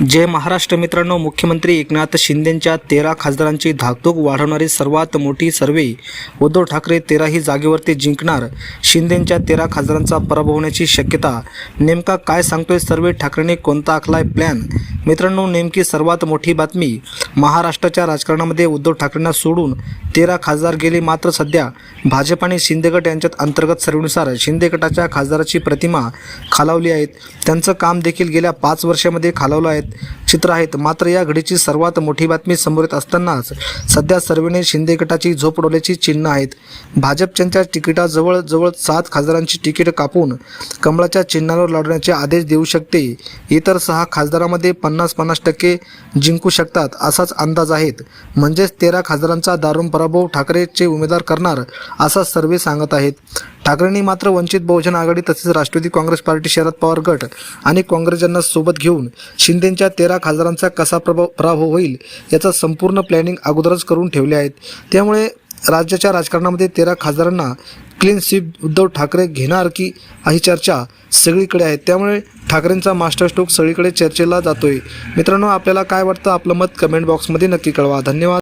जय महाराष्ट्र मित्रांनो मुख्यमंत्री एकनाथ शिंदेंच्या तेरा खासदारांची धाकधूक वाढवणारी सर्वात मोठी सर्वे उद्धव ठाकरे तेराही जागेवरती जिंकणार. शिंदेंच्या तेरा खासदारांचा पराभव होण्याची शक्यता नेमका काय सांगतोय सर्वे? ठाकरेंनी कोणता आखलाय प्लॅन मित्रांनो नेमकी सर्वात मोठी बातमी महाराष्ट्राच्या राजकारणामध्ये उद्धव ठाकरेंना सोडून तेरा खासदार गेले. मात्र सध्या भाजप आणि शिंदे गट यांच्यात अंतर्गत सर्वेनुसार शिंदे गटाच्या खासदाराची प्रतिमा खालावली आहेत. त्यांचं काम देखील गेल्या पाच वर्षामध्ये खालावलं आहेत. चित्र आहेत. मात्र या घडीची सर्वात मोठी बातमी समोर येत असतानाच सध्या सर्वेने शिंदे गटाची झोप उडवल्याची चिन्ह आहेत. भाजपच्या तिकिटाजवळ जवळ सात खासदारांची तिकीट कापून कमळाच्या चिन्हावर लढण्याचे आदेश देऊ शकते. इतर सहा खासदारामध्ये पन्नास पन्नास टक्के जिंकू शकतात असाच अंदाज आहेत. म्हणजेच तेरा खासदारांचा दारुण पराभव ठाकरेचे उमेदवार करणार असा सर्वे सांगत आहेत. ठाकरेंनी मात्र वंचित बहुजन आघाडी तसेच राष्ट्रवादी काँग्रेस पार्टी शरद पवार गट आणि काँग्रेसजांना सोबत घेऊन शिंदेंच्या तेरा खासदारांचा कसा प्रभाव पराभव होईल याचा संपूर्ण प्लॅनिंग अगोदरच करून ठेवले आहेत. त्यामुळे राज्याच्या राजकारणामध्ये तेरा खासदारांना क्लीन स्वीप उद्धव ठाकरे घेणार की ही चर्चा सगळीकडे आहे. त्यामुळे ठाकरेंचा मास्टर स्ट्रोक सगळीकडे चर्चेला जातोय. मित्रांनो आपल्याला काय वाटतं आपलं मत कमेंट बॉक्समध्ये नक्की कळवा. धन्यवाद.